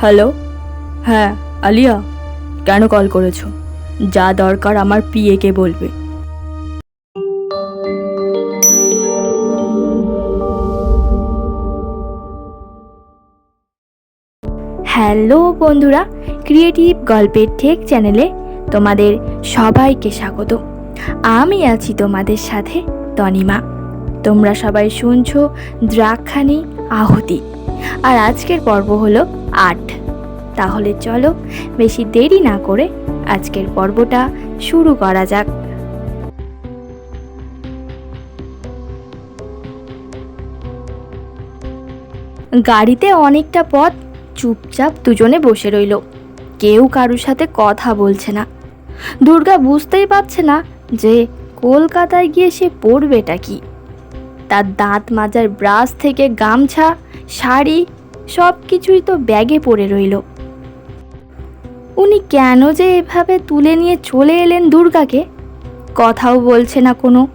Hello? হ্যাঁ আলিয়া, কেন call করেছ? যা দরকার আমার পিএকে বলবে। হ্যালো বন্ধুরা, ক্রিয়েটিভ গল্পের ঠেক চ্যানেলে তোমাদের সবাইকে স্বাগত। আমি আছি তোমাদের সাথে তনিমা। তোমরা সবাই শুনছো দ্রাক্ষানি আহুতি। আর আজকের পর্ব হলো আট। তাহলে চলো বেশি দেরি না করে আজকের পর্বটা শুরু করা যাক। গাড়িতে অনেকটা পথ চুপচাপ দুজনে বসে রইল। কেউ কারুর সাথে কথা বলছে না। দুর্গা বুঝতেই পারছে না যে কলকাতায় গিয়ে সে পড়বেটা কি। তার দাঁত মাজার ব্রাশ থেকে গামছা, শাড়ি সব কিছুই তো ব্যাগে পড়ে রইল। উনি কেন যে এভাবে তুলে নিয়ে চলে এলেন দুর্গাকে? কথাও বলছে না কোনো।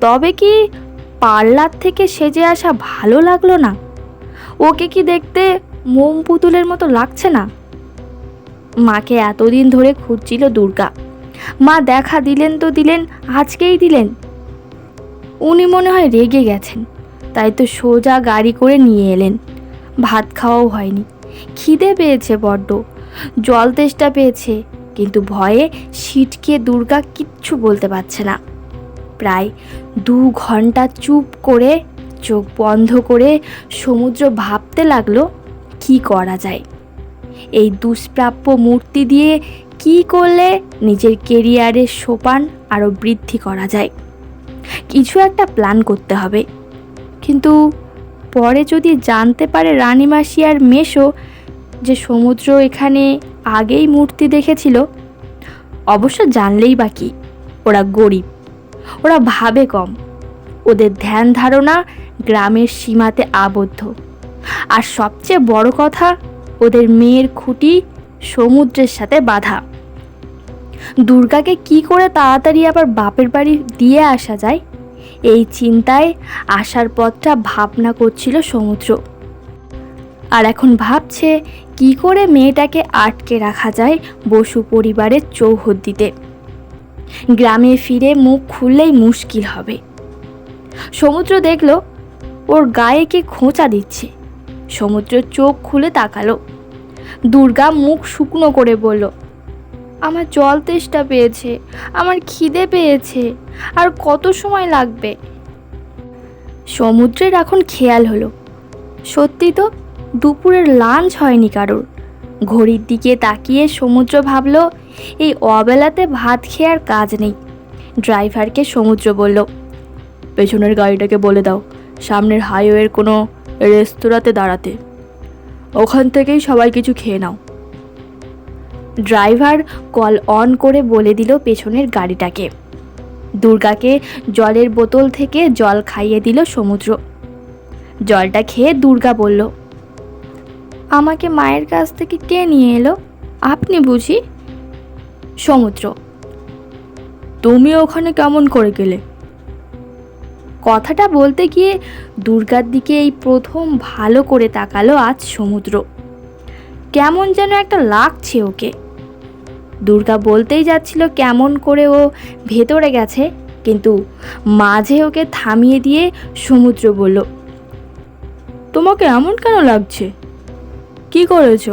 তবে কি পার্লার থেকে সেজে আসা ভালো লাগল না? ওকে কি দেখতে মোম পুতুলের মতো লাগছে না? মাকে এতদিন ধরে খুঁজছিল দুর্গা। মা দেখা দিলেন তো দিলেন, আজকেই দিলেন। উনি মনে হয় রেগে গেছেন। তাই তো সোজা গাড়ি করে নিয়ে এলেন। ভাত খাওয়াও হয়নি। খিদে পেয়েছে বড্ড। জল তেষ্টা পেয়েছে, কিন্তু ভয়ে সিটকে দুর্গা কিচ্ছু বলতে পারছে না। প্রায় দু ঘণ্টা চুপ করে চোখ বন্ধ করে সমুদ্র ভাবতে লাগল, কি করা যায়? এই দুষ্প্রাপ্য মূর্তি দিয়ে কি করলে নিজের কেরিয়ারের সোপান আরও বৃদ্ধি করা যায়? কিছু একটা প্ল্যান করতে হবে। কিন্তু পরে যদি জানতে পারে রানীমাসি আর মেশো যে সমুদ্র এখানে আগেই মূর্তি দেখেছিল, অবশ্য জানলেই বা কি, ওরা গরিব, ওরা ভাবে কম। ওদের ধ্যান ধারণা গ্রামের সীমাতে আবদ্ধ। আর সবচেয়ে বড় কথা, ওদের মেয়ের খুঁটি সমুদ্রের সাথে বাঁধা। দুর্গাকে কি করে তাড়াতাড়ি আবার বাপের বাড়ি দিয়ে আসা যায়? এই চিন্তায় আসার পথটা ভাবনা করছিল সমুদ্র। আর এখন ভাবছে কি করে মেয়েটাকে আটকে রাখা যায় বসু পরিবারের চৌহদ্দিতে। গ্রামে ফিরে মুখ খুললেই মুশকিল হবে। সমুদ্র দেখল, ওর গায়ে কে খোঁচা দিচ্ছে। সমুদ্র চোখ খুলে তাকালো। দুর্গা মুখ শুকনো করে বলল আমার জল তেষ্টা পেয়েছে, আমার খিদে পেয়েছে, আর কত সময় লাগবে? সমুদ্রের এখন খেয়াল হলো। সত্যি তো, দুপুরের লাঞ্চ হয়নি কারোর। ঘড়ির দিকে তাকিয়ে সমুদ্র ভাবলো, এই অবেলাতে ভাত খেয়ে আর কাজ নেই। ড্রাইভারকে সমুদ্র বলল, পেছনের গাড়িটাকে বলে দাও, সামনের হাইওয়ের কোনো রেস্তোরাঁতে দাঁড়াতে। ওখান থেকেই সবাই কিছু খেয়ে নাও। ড্রাইভার কল অন করে বলে দিল পেছনের গাড়িটাকে। দুর্গাকে জলের বোতল থেকে জল খাইয়ে দিল সমুদ্র। জলটা খেয়ে দুর্গা বলল, আমাকে মায়ের কাছ থেকে কে নিয়ে এলো? আপনি বুঝি? সমুদ্র, তুমি ওখানে কেমন করে গেলে? কথাটা বলতে গিয়ে দুর্গার দিকে এই প্রথম ভালো করে তাকালো আজ সমুদ্র। কেমন যেন একটা লাগছে ওকে। দুর্গা বলতেই যাচ্ছিল কেমন করে ও ভেতরে গেছে, কিন্তু মাঝে ওকে থামিয়ে দিয়ে সমুদ্র বলল, তোমাকে এমন কেন লাগছে? কি করেছ?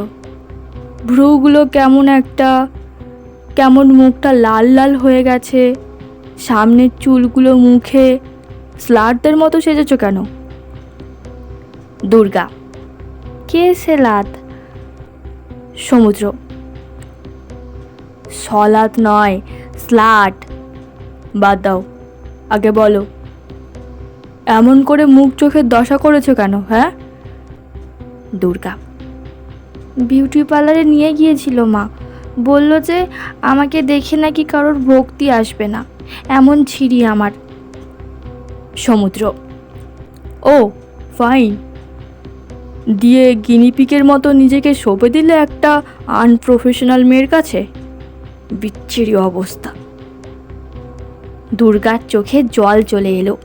ভ্রুগুলো কেমন একটা, কেমন মুখটা লাল লাল হয়ে গেছে, সামনের চুলগুলো মুখে স্লাটদের মতো সেজেছ কেন? দুর্গা, কে সে লাত সমুদ্র। সলাত নয়, স্লাট। বাদ দাও। আগে বলো। এমন করে মুখ চোখের দশা করেছ কেন হ্যাঁ? দুর্গা। বিউটি পার্লারে নিয়ে গিয়েছিল মা। বলল যে আমাকে দেখে নাকি কারোর ভক্তি আসবে না। এমন ছিঁড়ি আমার। সমুদ্র। ও, ফাইন। দিয়ে গিনিপিকের মতো নিজেকে সঁপে দিলে একটা আনপ্রফেশনাল মেয়ের কাছে? বিচ্ছিরি অবস্থা। দুর্গার চোখে জল চলে এলো।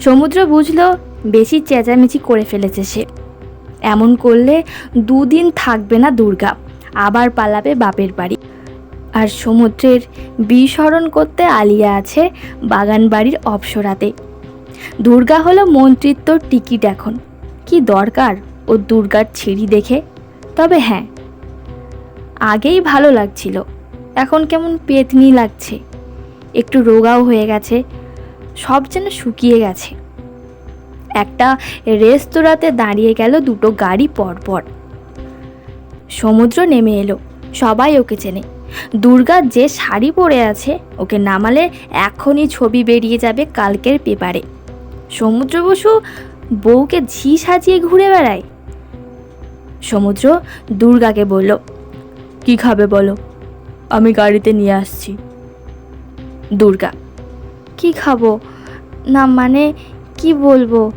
সমুদ্র বুঝলো বেশি চেঁচামেচি করে ফেলেছে সে। এমন করলে দুদিন থাকবে না দুর্গা, আবার পালাবে বাপের বাড়ি। আর সমুদ্রের বিস্মরণ করতে আলিয়া আছে বাগান বাড়ির অপসরাতে। দুর্গা হলো মন্ত্রিত্বর টিকিট এখন। কি দরকার ও দুর্গার ছিঁড়ি দেখে? তবে হ্যাঁ আগেই ভালো লাগছিল। এখন কেমন পেতনি লাগছে। একটু রোগাও হয়ে গেছে, সব যেন শুকিয়ে গেছে। একটা রেস্তোরাঁতে দাঁড়িয়ে গেল দুটো গাড়ি পরপর। সমুদ্র নেমে এলো, সবাই ওকে চেনে। দুর্গা যে শাড়ি পরে আছে, ওকে নামালে এখনই ছবি বেরিয়ে যাবে কালকের পেপারে। সমুদ্র বসু বউকে ঝি সাজিয়ে ঘুরে বেড়ায়। সমুদ্র দুর্গাকে বলল, কি খাবে বলো? আমি গাড়িতে নিয়ে আসছি। দুর্গা কি খাব? না মানে কি বলব?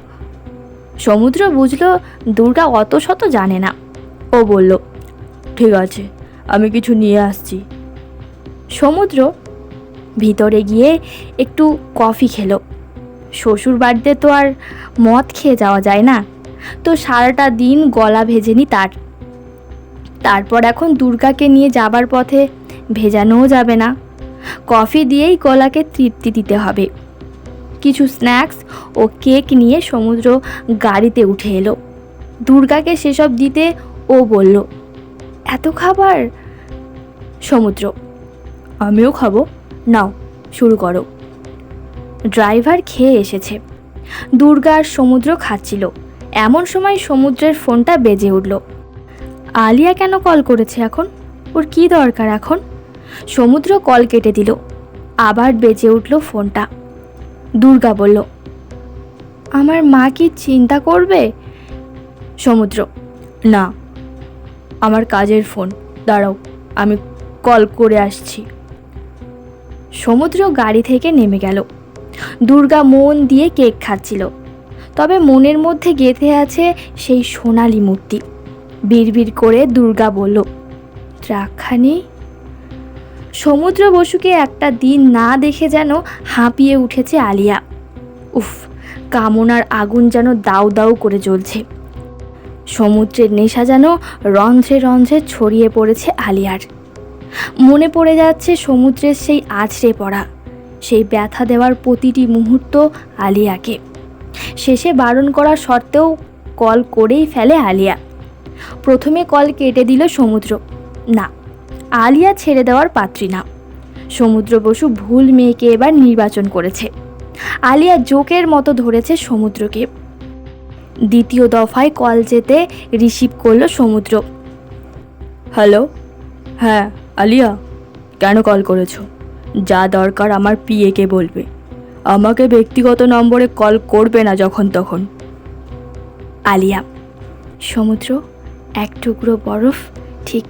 সমুদ্র বুঝলো দুর্গা অত শত জানে না। ও বলল ঠিক আছে আমি কিছু নিয়ে আসছি। সমুদ্র ভিতরে গিয়ে একটু কফি খেলো। শ্বশুর বাড়িতে তো আর মদ খেয়ে যাওয়া যায় না। তো সারাটা দিন গলা ভেজেনি তার। তারপর এখন দুর্গাকে নিয়ে যাবার পথে ভেজানোও যাবে না। কফি দিয়েই গলাকে তৃপ্তি দিতে হবে। কিছু স্ন্যাক্স ও কেক নিয়ে সমুদ্র গাড়িতে উঠে এলো। দুর্গাকে সেসব দিতে ও বলল, এত খাবার? সমুদ্র, আমিও খাব। নাও, শুরু করো। ড্রাইভার খেয়ে এসেছে। দুর্গা আর সমুদ্র খাচ্ছিল। এমন সময় সমুদ্রের ফোনটা বেজে উঠল। আলিয়া কেন কল করেছে এখন? ওর কি দরকার এখন? সমুদ্র কল কেটে দিল। আবার বেজে উঠল ফোনটা। দুর্গা বলল, আমার মা কি চিন্তা করবে? সমুদ্র, না, আমার কাজের ফোন, দাঁড়াও, আমি কল করে আসছি। সমুদ্র গাড়ি থেকে নেমে গেল। দুর্গা মন দিয়ে কেক খাচ্ছিল। তবে মনের মধ্যে গেঁথে আছে সেই সোনালি মূর্তি। বিড়বিড় করে দুর্গা বলল ট্রাকখানি সমুদ্র বসুকে একটা দিন না দেখে যেন হাঁপিয়ে উঠেছে আলিয়া। উফ, কামনার আগুন যেন দাউ দাউ করে জ্বলছে। সমুদ্রের নেশা যেন রন্ধ্রে রন্ধ্রে ছড়িয়ে পড়েছে আলিয়ার। মনে পড়ে যাচ্ছে সমুদ্রের সেই আছড়ে পড়া, সেই ব্যথা দেওয়ার প্রতিটি মুহূর্ত আলিয়াকে। শেষে বারণ করা সত্ত্বেও কল করেই ফেলে আলিয়া। প্রথমে কল কেটে দিল সমুদ্র। না আলিয়া ছেড়ে দেওয়ার পাত্রী না। সমুদ্র বসু ভুল মেয়েকে এবার নির্বাচন করেছে। আলিয়া জোকের মতো ধরেছে সমুদ্রকে। দ্বিতীয় দফায় কল যেতে রিসিভ করল সমুদ্র। হ্যালো? হ্যাঁ আলিয়া, কেন কল করেছ? যা দরকার আমার পিএকে বলবে। আমাকে ব্যক্তিগত নম্বরে কল করবে না যখন তখন। আলিয়া, সমুদ্র, এক টুকরো বরফ, ঠিক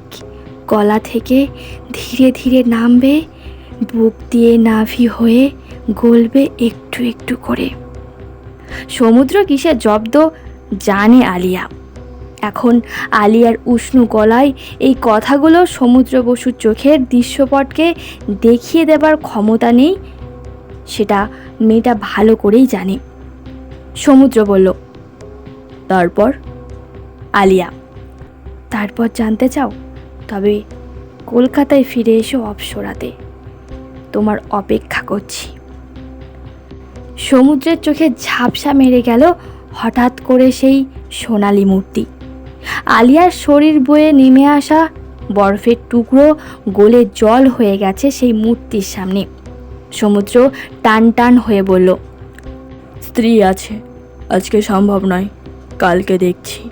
গলা থেকে ধীরে ধীরে নামবে, বুক দিয়ে নাভি হয়ে গলবে একটু একটু করে। সমুদ্র কিসের জব্দ জানে আলিয়া। এখন আলিয়ার উষ্ণ গলায় এই কথাগুলো সমুদ্র বসুর চোখের দৃশ্যপটকে দেখিয়ে দেবার ক্ষমতা নেই, সেটা মেয়েটা ভালো করেই জানে। সমুদ্র বলল, তারপর? আলিয়া, তারপর জানতে চাও? তবে কলকাতায় ফিরে এসো অপসরাতে। তোমার অপেক্ষা করছি। সমুদ্রের চোখে ঝাপসা মেরে গেল হঠাৎ করে সেই সোনালি মূর্তি। আলিয়ার শরীর বয়ে নেমে আসা বরফের টুকরো গোলে জল হয়ে গেছে সেই মূর্তির সামনে। সমুদ্র টান টান হয়ে বলল, স্ত্রী আছে, আজকে সম্ভব নয়, কালকে দেখছি।